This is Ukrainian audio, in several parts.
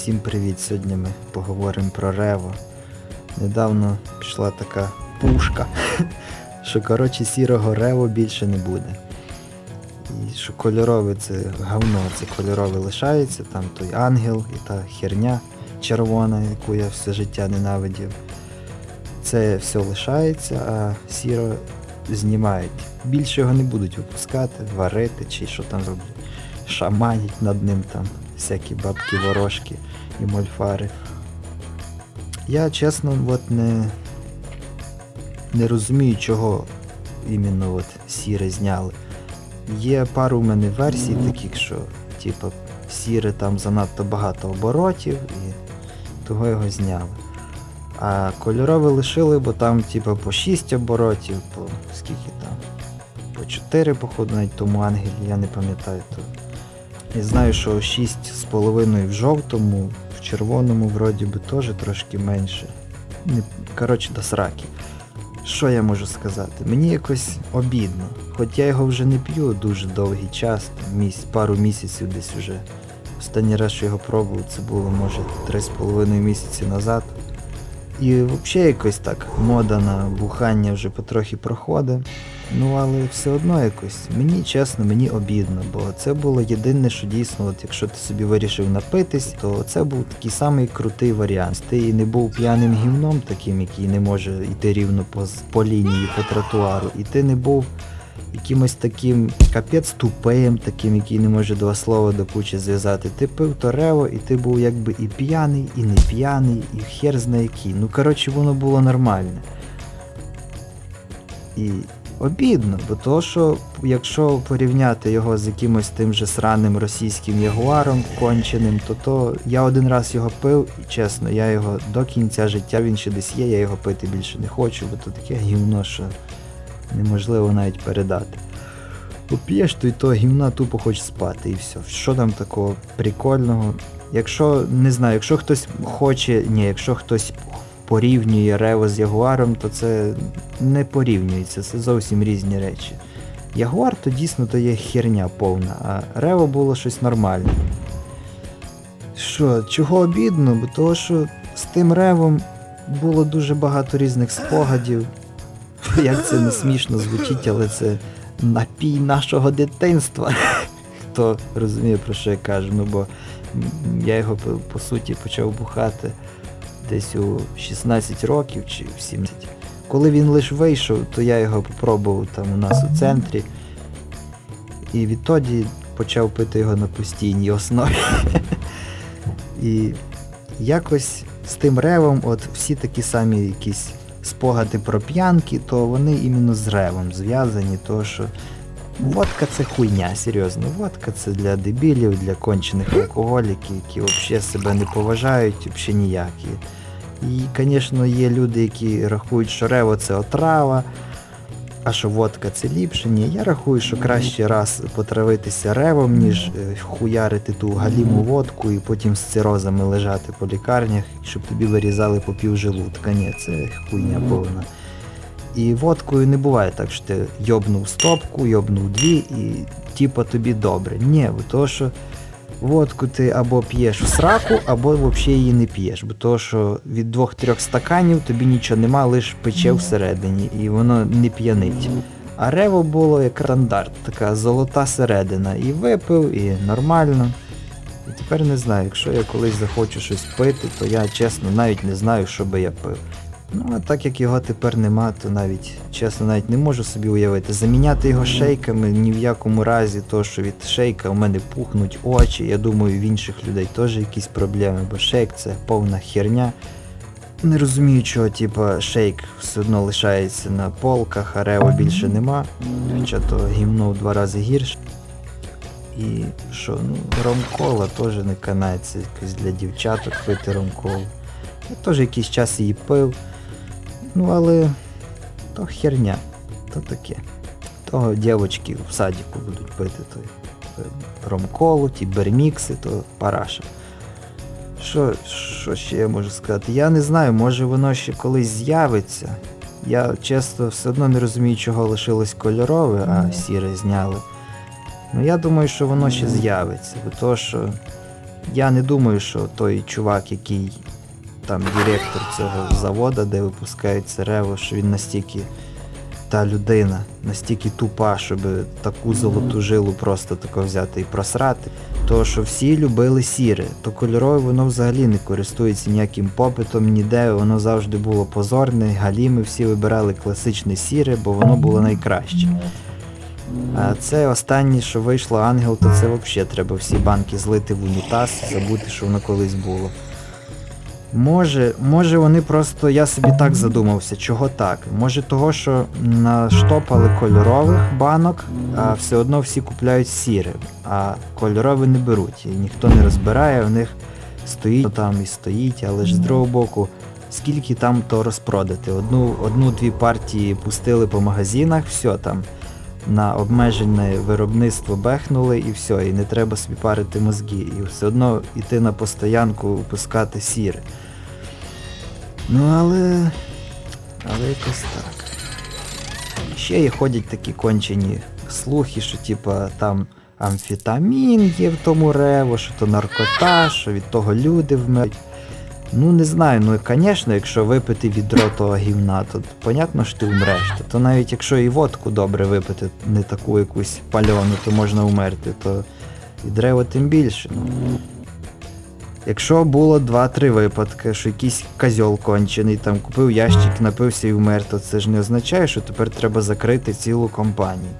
Всім привіт! Сьогодні ми поговоримо про Рево. Недавно пішла така пушка, що коротше сірого Рево більше не буде. І що кольорове це говно, це кольорове лишається, там той ангел і та херня червона, яку я все життя ненавидів. Це все лишається, а сіро знімають. Більше його не будуть випускати, варити чи що там роблять. Шаманять над ним там всякі бабки ворожки і мольфари. Я чесно от не, не розумію, чого іменно от сіре зняли. Є пару у мене версій таких, що типу, сіре там занадто багато оборотів і того його зняли. А кольорове лишили, бо там типу, по 6 оборотів, по скільки там? По 4, походу, навіть тому ангелі, я не пам'ятаю. То. Я знаю, що 6,5 в жовтому, в червоному вроді би теж трошки менше. Коротше, до сраки. Що я можу сказати? Мені якось обідно. Хоч я його вже не п'ю дуже довгий час, місяць, пару місяців десь уже. Останній раз, що його пробував, це було може 3,5 місяці назад. І взагалі якось так мода на бухання вже потрохи проходить. Ну але все одно якось, мені чесно, мені обідно, бо це було єдине, що дійсно, от якщо ти собі вирішив напитись, то це був такий самий крутий варіант. Ти не був п'яним гівном таким, який не може йти рівно по, по лінії, по тротуару, і ти не був якимось таким капець тупим, таким, який не може два слова до кучі зв'язати. Ти пив Торево, і ти був якби і п'яний, і не п'яний, і хер знає який. Ну коротше, воно було нормальне. І обідно, бо то, що якщо порівняти його з якимось тим же сраним російським ягуаром конченим, то то я один раз його пив, і чесно, я його до кінця життя він ще десь є, я його пити більше не хочу, бо то таке гівно, що неможливо навіть передати. Поп'єш, то й то гівна тупо хочеш спати і все. Що там такого прикольного? Якщо не знаю, якщо хтось хоче, ні, якщо хтось порівнює Рево з Ягуаром, то це не порівнюється, це зовсім різні речі. Ягуар то дійсно то є херня повна, а Рево було щось нормальне. Що, чого обідно? Бо того, що з тим ревом було дуже багато різних спогадів. Як це не смішно звучить, але це напій нашого дитинства. Хто розуміє, про що я кажу, ну бо я його по, суті почав бухати десь у 16 років чи в 17. Коли він лише вийшов, то я його попробував там у нас у центрі. І відтоді почав пити його на постійній основі. І якось з тим ревом, от всі такі самі якісь спогади про п'янки, то вони іменно з ревом зв'язані, тому що водка це хуйня, серйозно. Водка це для дебілів, для кончених алкоголіків, які взагалі себе не поважають, взагалі ніякі. І, звісно, є люди, які рахують, що рево це отрава, а що водка це ліпше. Ні, я рахую, що краще раз потравитися ревом, ніж е, хуярити ту галіму водку і потім з цирозами лежати по лікарнях, щоб тобі вирізали по пів желудка. Ні, це хуйня повна. І водкою не буває так, що ти йобнув стопку, йобнув дві і типа тобі добре. Ні, бо то, що водку ти або п'єш в сраку, або взагалі її не п'єш. Бо то, що від двох-трьох стаканів тобі нічого нема, лише пече всередині, і воно не п'янить. А рево було як стандарт, така золота середина. І випив, і нормально. І тепер не знаю, якщо я колись захочу щось пити, то я чесно навіть не знаю, що би я пив. Ну, а так як його тепер нема, то навіть чесно навіть не можу собі уявити. Заміняти його шейками ні в якому разі, то що від шейка у мене пухнуть очі. Я думаю, в інших людей теж якісь проблеми, бо шейк це повна херня. Не розумію, чого, типа, шейк все одно лишається на полках, а рева більше нема. Хоча то гімно в два рази гірше. І що, ну, ромкола теж не канається, якось для дівчаток пити ромколу. Я теж якийсь час її пив. Ну, але то херня, то таке. Того дівчатки в садіку будуть пити той ромколу, ті бермікси, то параша. Що, що ще я можу сказати? Я не знаю, може воно ще колись з'явиться. Я чесно все одно не розумію, чого лишилось кольорове, а сіре зняли. Ну я думаю, що воно ще з'явиться, бо то, що Я не думаю, що той чувак, який там директор цього заводу, де випускається рево, що він настільки та людина, настільки тупа, щоб таку золоту жилу просто тако взяти і просрати. То що всі любили сіре, то кольорове воно взагалі не користується ніяким попитом, ніде воно завжди було позорне, галіми всі вибирали класичне сіре, бо воно було найкраще. А це останнє, що вийшло ангел, то це взагалі треба всі банки злити в унітаз, забути, що воно колись було. Може, може вони просто, я собі так задумався, чого так? Може того, що наштопали кольорових банок, а все одно всі купляють сіре, а кольорові не беруть. І ніхто не розбирає, в них стоїть там і стоїть, але ж з другого боку, скільки там то розпродати. Одну, одну-дві партії пустили по магазинах, все там на обмежене виробництво бехнули і все, і не треба собі парити мозги. І все одно йти на постоянку, випускати сіре. Ну але. Але якось так. Ще є ходять такі кончені слухи, що типа там амфетамін є в тому рево, що то наркота, що від того люди вмирають. Ну не знаю, ну звісно, якщо випити відро того гівна, то понятно, що ти вмреш. То навіть якщо і водку добре випити, не таку якусь пальону, то можна вмерти, то і дерево тим більше. Ну. Якщо було 2-3 випадки, що якийсь козьол кончений, там купив ящик, напився і вмер, то це ж не означає, що тепер треба закрити цілу компанію.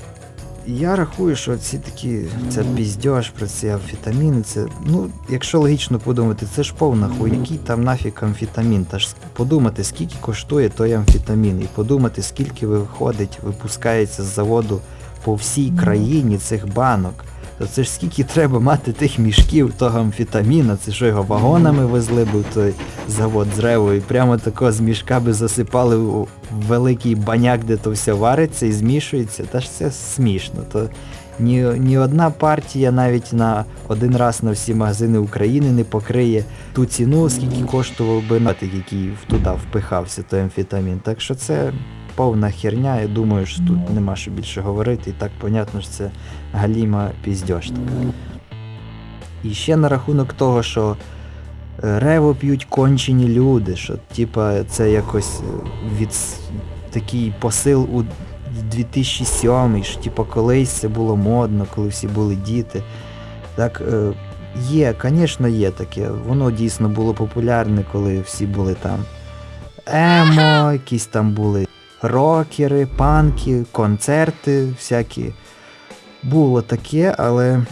Я рахую, що ці такі, це піздьош про ці амфетаміни, це, ну, якщо логічно подумати, це ж повна хуй, який там нафіг амфетамін. Та ж подумати, скільки коштує той амфетамін, і подумати, скільки виходить, випускається з заводу по всій країні цих банок. То це ж скільки треба мати тих мішків того амфетаміна, це що його вагонами везли б той завод з і прямо тако з мішка би засипали у великий баняк, де то все вариться і змішується. Та ж це смішно. То ні, ні одна партія навіть на один раз на всі магазини України не покриє ту ціну, скільки коштував би натик, який туди впихався, той амфетамін. Так що це повна херня, я думаю, що тут нема що більше говорити, і так понятно, що це галіма піздьош така. І ще на рахунок того, що е, рево п'ють кончені люди, що типа це якось е, від такий посил у 2007, що типа колись це було модно, коли всі були діти. Так, е, є, звісно, є таке. Воно дійсно було популярне, коли всі були там емо, якісь там були рокери, панки, концерти всякі. Було таке, але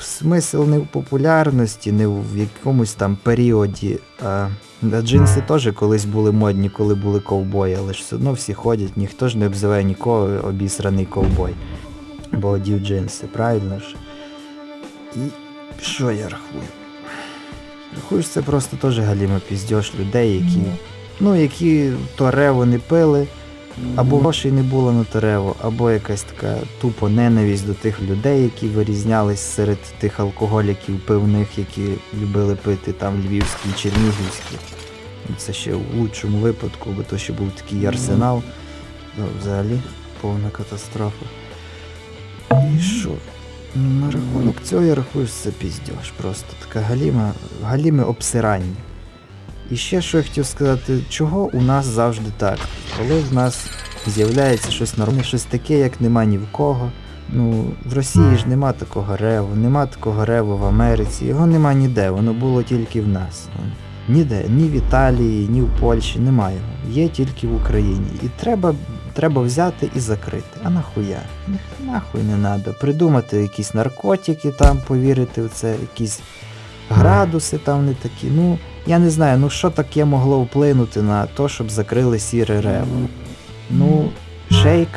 смисл не в популярності, не в якомусь там періоді. А Джинси теж колись були модні, коли були ковбої, але ж все одно всі ходять, ніхто ж не обзиває нікого обісраний ковбой. Бо одів джинси, правильно ж? І що я рахую? Рахую, що це просто теж галіма піздьош людей, які ну, які то рево не пили, або грошей не було на то рево, або якась така тупо ненависть до тих людей, які вирізнялись серед тих алкоголіків пивних, які любили пити там львівські, чернігівські. Це ще в лучшому випадку, бо то ще був такий арсенал. Ну, взагалі повна катастрофа. І що? На рахунок цього я рахую, що це піздьош. Просто така галіма, галіме обсирання. І ще що я хотів сказати, чого у нас завжди так? Коли в нас з'являється щось нормальне, щось таке, як нема ні в кого. Ну, в Росії ж нема такого реву, нема такого реву в Америці, його нема ніде, воно було тільки в нас. Ніде, ні в Італії, ні в Польщі, немає його. Є тільки в Україні. І треба треба взяти і закрити. А нахуя? Нахуй не треба. Придумати якісь наркотики там, повірити в це, якісь градуси там не такі. Ну, я не знаю, ну що таке могло вплинути на те, щоб закрили сіре рево. Ну, шейк,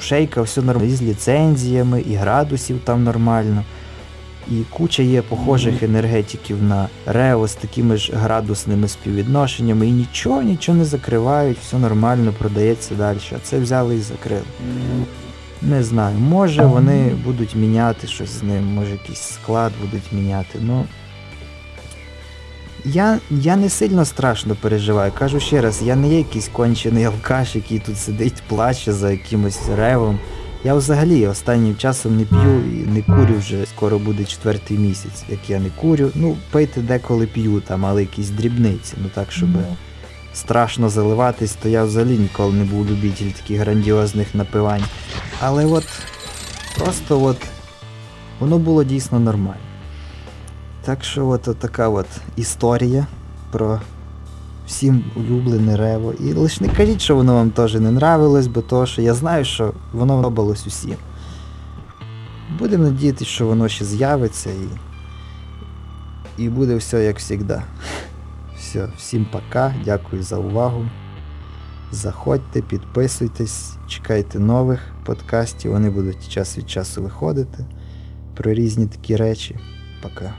шейка все нормально, з ліцензіями, і градусів там нормально. І куча є похожих енергетиків на рево з такими ж градусними співвідношеннями, і нічого, нічого не закривають, все нормально, продається далі. А це взяли і закрили. Не знаю, може вони будуть міняти щось з ним, може якийсь склад будуть міняти. ну... Я я не сильно страшно переживаю. Кажу ще раз, я не є якийсь кончений алкаш, який тут сидить, плаче за якимось ревом Я взагалі останнім часом не п'ю і не курю вже скоро буде четвертий місяць, як я не курю. Ну, пити деколи п'ю, там, але якісь дрібниці. Ну так, щоб страшно заливатись, то я взагалі ніколи не був любитель таких грандіозних напивань. Але от просто от воно було дійсно нормально. Так що от, така от історія про всім улюблене рево. І лише не кажіть, що воно вам теж не нравилось, бо то, що я знаю, що воно подобалось усім. Будемо надіятися, що воно ще з'явиться і, і буде все як завжди. Все, всім пока, дякую за увагу. Заходьте, підписуйтесь, чекайте нових подкастів, вони будуть час від часу виходити про різні такі речі. Пока.